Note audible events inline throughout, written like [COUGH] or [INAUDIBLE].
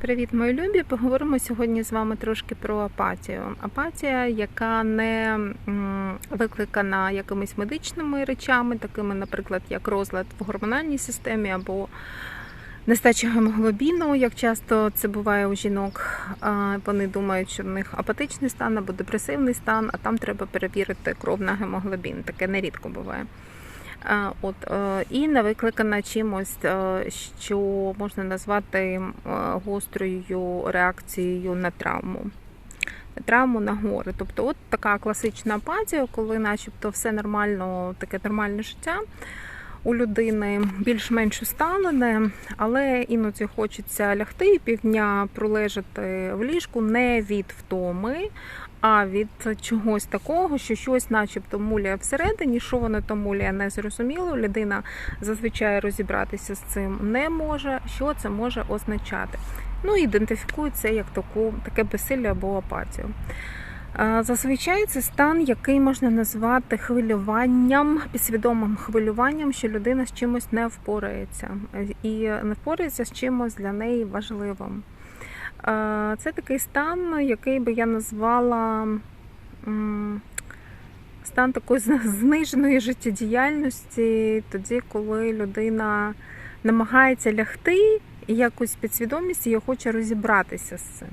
Привіт, мої любі! Поговоримо сьогодні з вами трошки про апатію. Апатія, яка не викликана якимись медичними речами, такими, наприклад, як розлад в гормональній системі або нестача гемоглобіну, як часто це буває у жінок. Вони думають, що в них апатичний стан або депресивний стан, а там треба перевірити кров на гемоглобін. Таке нерідко буває. От е, і не викликана чимось, е, що можна назвати е, гострою реакцією на травму. Травму на гори. Тобто, от така класична апатія, коли, начебто, все нормально, таке нормальне життя у людини більш-менш усталене, але іноді хочеться лягти і півдня пролежати в ліжку не від втоми, а від чогось такого, що щось, начебто, муляє всередині, що воно там муляє, не зрозуміло. Людина зазвичай розібратися з цим не може. Що це може означати? Ну, ідентифікує це як таку, таке безсилля або апатію. Зазвичай це стан, який можна назвати хвилюванням, підсвідомим хвилюванням, що людина з чимось не впорається і не впорається з чимось для неї важливим. Це такий стан, який би я назвала стан такої зниженої життєдіяльності, тоді, коли людина намагається лягти і якось підсвідомість її хоче розібратися з цим.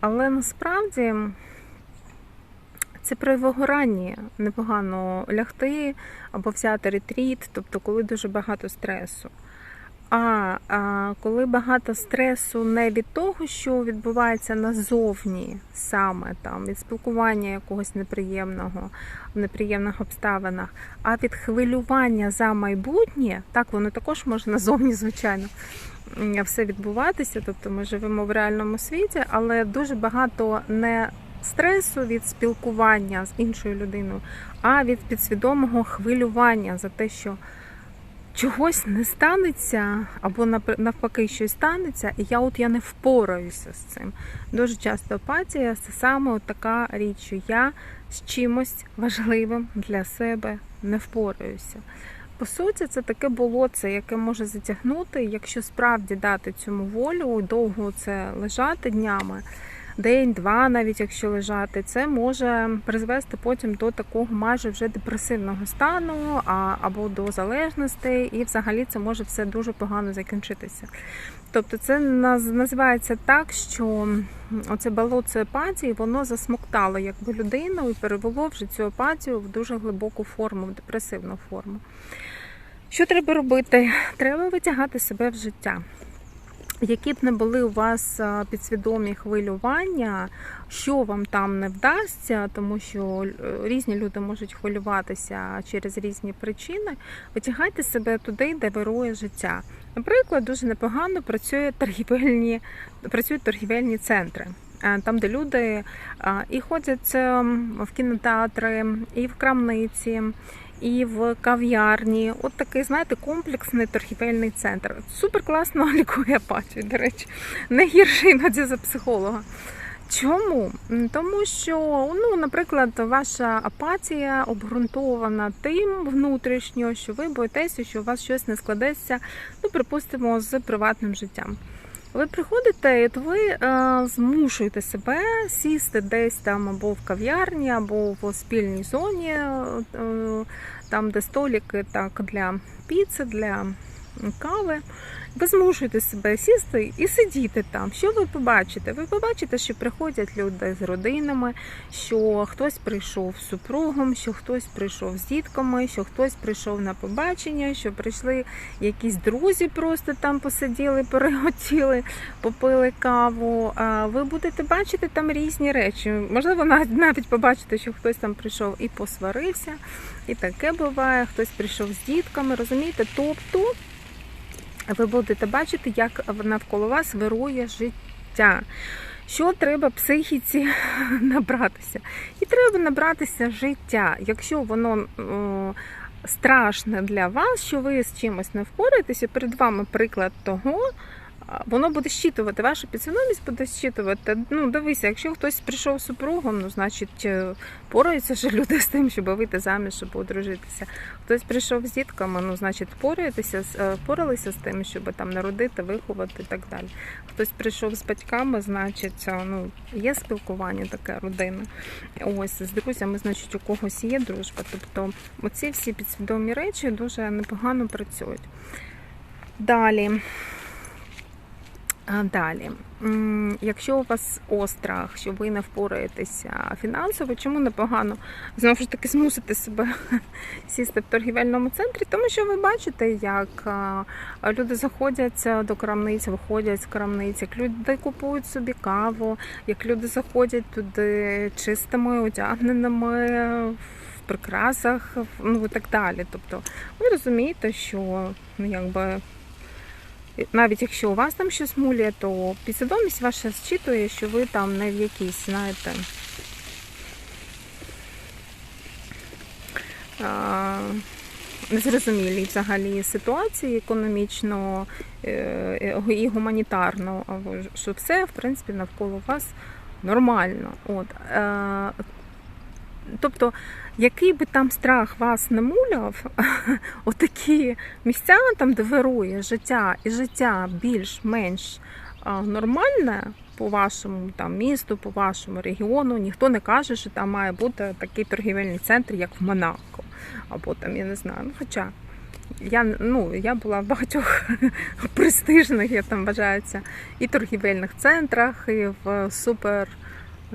Але насправді це при вигоранні непогано лягти або взяти ретріт, тобто коли дуже багато стресу. А, а коли багато стресу не від того, що відбувається назовні, саме там від спілкування якогось неприємного в неприємних обставинах, а від хвилювання за майбутнє, так воно також може назовні, звичайно, все відбуватися. Тобто ми живемо в реальному світі, але дуже багато не стресу від спілкування з іншою людиною, а від підсвідомого хвилювання за те, що чогось не станеться, або навпаки щось станеться, і я от я не впораюся з цим. Дуже часто апатія це саме от така річ, що я з чимось важливим для себе не впораюся. По суті, це таке болоце, яке може затягнути, якщо справді дати цьому волю, довго це лежати днями. День-два, навіть якщо лежати, це може призвести потім до такого майже вже депресивного стану або до залежності, і взагалі це може все дуже погано закінчитися. Тобто це називається так, що оце болоце апатії, воно засмоктало якби людину і перевело вже цю апатію в дуже глибоку форму, в депресивну форму. Що треба робити? Треба витягати себе в життя. Які б не були у вас підсвідомі хвилювання, що вам там не вдасться, тому що різні люди можуть хвилюватися через різні причини, витягайте себе туди, де вирує життя. Наприклад, дуже непогано працює торгівельні, працюють торгівельні центри. Там, де люди і ходять в кінотеатри, і в крамниці, і в кав'ярні. От такий, знаєте, комплексний торгівельний центр. Супер класно [LAUGHS] лікує апатію, до речі, не гірше іноді за психолога. Чому? Тому що, ну, наприклад, ваша апатія обґрунтована тим внутрішньо, що ви боїтеся, що у вас щось не складеться, ну, припустимо, з приватним життям. Ви приходите, і ви е, змушуєте себе сісти десь там або в кав'ярні, або в спільній зоні, е, там, де століки так, для піци, для кави. Ви змушуєте себе сісти і сидіти там. Що ви побачите? Ви побачите, що приходять люди з родинами, що хтось прийшов з супругом, що хтось прийшов з дітками, що хтось прийшов на побачення, що прийшли якісь друзі, просто там посиділи, [LAUGHS] переготіли, попили каву. Ви будете бачити там різні речі. Можливо, навіть побачите, що хтось там прийшов і посварився, і таке буває. Хтось прийшов з дітками, розумієте? Тобто ви будете бачити, як навколо вас вирує життя. Що треба психіці [LAUGHS] набратися? І треба набратися життя. Якщо воно страшне для вас, що ви з чимось не впораєтеся, перед вами приклад того, воно буде щитувати, ваша підсвідомість буде щитувати. Ну, дивися, якщо хтось прийшов з супругом, ну значить е, пораються ж люди з тим, щоб вийти заміж, щоб одружитися. Хтось прийшов з дітками, ну значить пораєтеся, з- е, поралися з тим, щоб там народити, виховати і так далі. Хтось прийшов з батьками, значить, е, ну є спілкування таке родина. Ось з друзями, значить, у когось є дружба. Тобто, оці всі підсвідомі речі дуже непогано працюють. Далі. Далі, якщо у вас острах, що ви не впораєтеся фінансово, чому непогано знову ж таки змусити себе [LAUGHS] сісти в торгівельному центрі? Тому що ви бачите, як люди заходять до крамниць, виходять з крамниць, як люди купують собі каву, як люди заходять туди чистими, одягненими в прикрасах, ну і так далі. Тобто, ви розумієте, що ну якби. Навіть якщо у вас там щось муляє, то підсвідомість ваша зчитує, що ви там не в якійсь, знаєте, незрозумілій взагалі ситуації економічно е, і гуманітарно, що все, в принципі, навколо вас нормально. От. Тобто, який би там страх вас не муляв, [LAUGHS] отакі місця, там, де вирує життя, і життя більш-менш нормальне по вашому там місту, по вашому регіону, ніхто не каже, що там має бути такий торгівельний центр, як в Монако. Або там, я не знаю. Ну, хоча я, ну, я була в багатьох [LAUGHS] престижних, я там вважаюся, і торгівельних центрах, і в супер,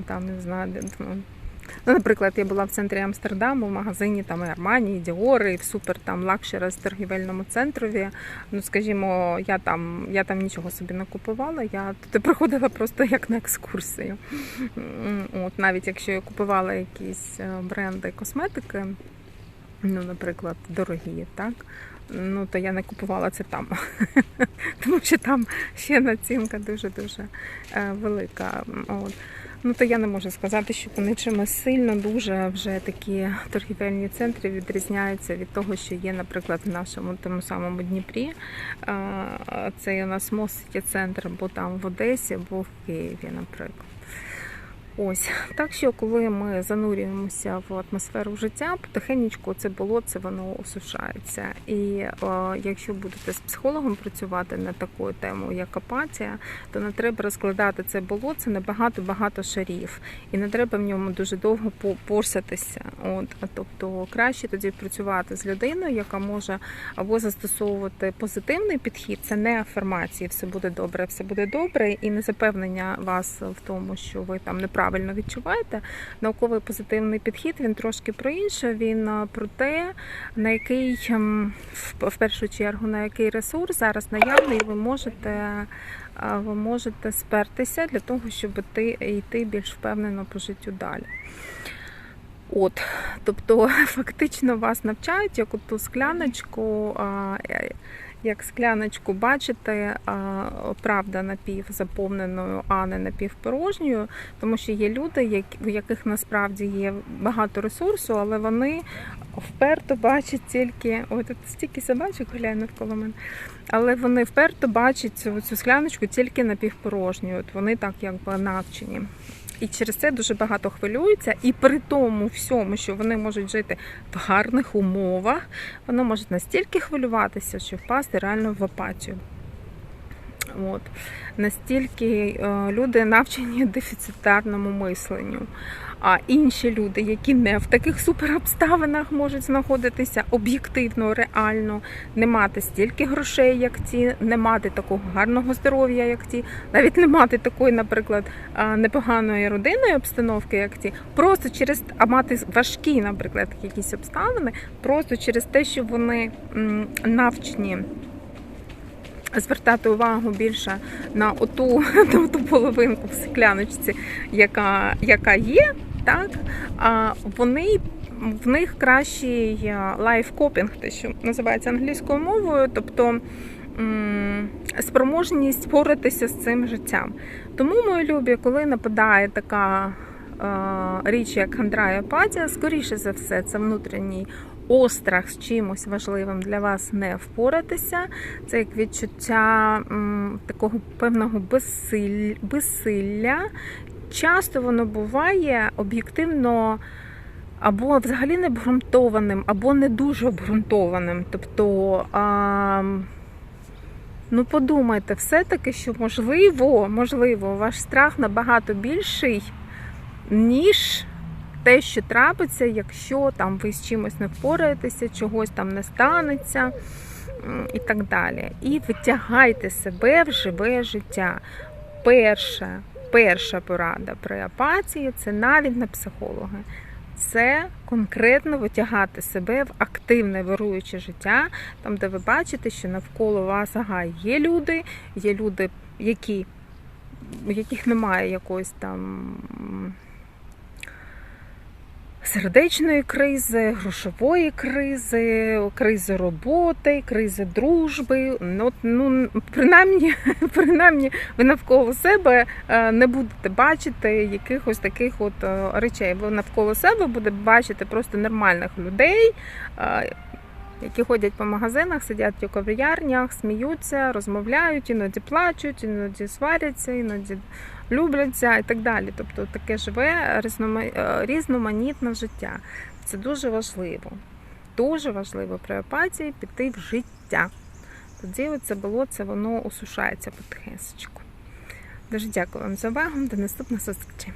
там, не знаю, ну, наприклад, я була в центрі Амстердаму, в магазині там і Армані, і Діори, і в супер там лакшера з торгівельному центрові. Ну, скажімо, я там, я там нічого собі не купувала, я туди приходила просто як на екскурсію. От, навіть якщо я купувала якісь е, бренди косметики, ну, наприклад, дорогі, так? Ну, то я не купувала це там, [LAUGHS] тому що там ще націнка дуже-дуже е, велика. От. Ну, то я не можу сказати, що вони чимось сильно дуже вже такі торгівельні центри відрізняються від того, що є, наприклад, в нашому тому самому Дніпрі. Це у нас мост центр, або там в Одесі, або в Києві, наприклад. Ось так що, коли ми занурюємося в атмосферу життя, потихеньку це болотце воно осушається. І е, якщо будете з психологом працювати над такою темою, як апатія, то не треба розкладати це болотце на багато-багато шарів, і не треба в ньому дуже довго по- порсатися. От, тобто краще тоді працювати з людиною, яка може або застосовувати позитивний підхід, це не афірмації, все буде добре, все буде добре, і не запевнення вас в тому, що ви там неправильно відчуваєте. Науковий позитивний підхід він трошки про інше. Він про те, на який ем, в першу чергу на який ресурс зараз наявний, ви можете. Ви можете спертися для того, щоб йти більш впевнено по життю далі. От, тобто, [LAUGHS] фактично вас навчають, як ту скляночку, е, як скляночку бачите, правда напівзаповненою, а не напівпорожньою, тому що є люди, у яких насправді є багато ресурсу, але вони вперто бачать тільки. Ой, тут стільки собачок гуляє навколо мене. Але вони вперто бачать цю скляночку тільки напівпорожньою. От вони так якби навчені. І через це дуже багато хвилюються, і при тому всьому, що вони можуть жити в гарних умовах, вони можуть настільки хвилюватися, що впасти реально в апатію. От. Настільки е, люди навчені дефіцитарному мисленню. А інші люди, які не в таких суперобставинах можуть знаходитися об'єктивно, реально, не мати стільки грошей, як ті, не мати такого гарного здоров'я, як ті, навіть не мати такої, наприклад, непоганої родинної обстановки, як ті, просто через а мати важкі, наприклад, якісь обставини, просто через те, що вони навчені звертати увагу більше на оту, [LAUGHS] на оту половинку в скляночці, яка, яка є, так, а вони. В них кращий лайфкопінг, те, що називається англійською мовою, тобто спроможність впоратися з цим життям. Тому, мої любі, коли нападає така е, річ, як хандра і апатія, скоріше за все, це внутрішній острах з чимось важливим для вас не впоратися. Це як відчуття такого певного безсилля. Часто воно буває об'єктивно або взагалі не обґрунтованим, або не дуже обґрунтованим. Тобто, а, ну подумайте, все-таки, що можливо, можливо, ваш страх набагато більший, ніж те, що трапиться, якщо там ви з чимось не впораєтеся, чогось там не станеться і так далі. І витягайте себе в живе життя. Перша, перша порада при апатії це навіть не психологи. Це конкретно витягати себе в активне вируюче життя, там, де ви бачите, що навколо вас ага, є люди, є люди, які, яких немає якоїсь там сердечної кризи, грошової кризи, кризи роботи, кризи дружби. Ну, ну принаймні, [LAUGHS] принаймні, ви навколо себе е, не будете бачити якихось таких от е, речей. Ви навколо себе будете бачити просто нормальних людей. Які ходять по магазинах, сидять у кав'ярнях, сміються, розмовляють, іноді плачуть, іноді сваряться, іноді любляться і так далі. Тобто таке живе е, різноманітне життя. Це дуже важливо. Дуже важливо при апатії піти в життя. Тоді це воно усушається потихесечку. Дуже дякую вам за увагу. До наступних зустрічей.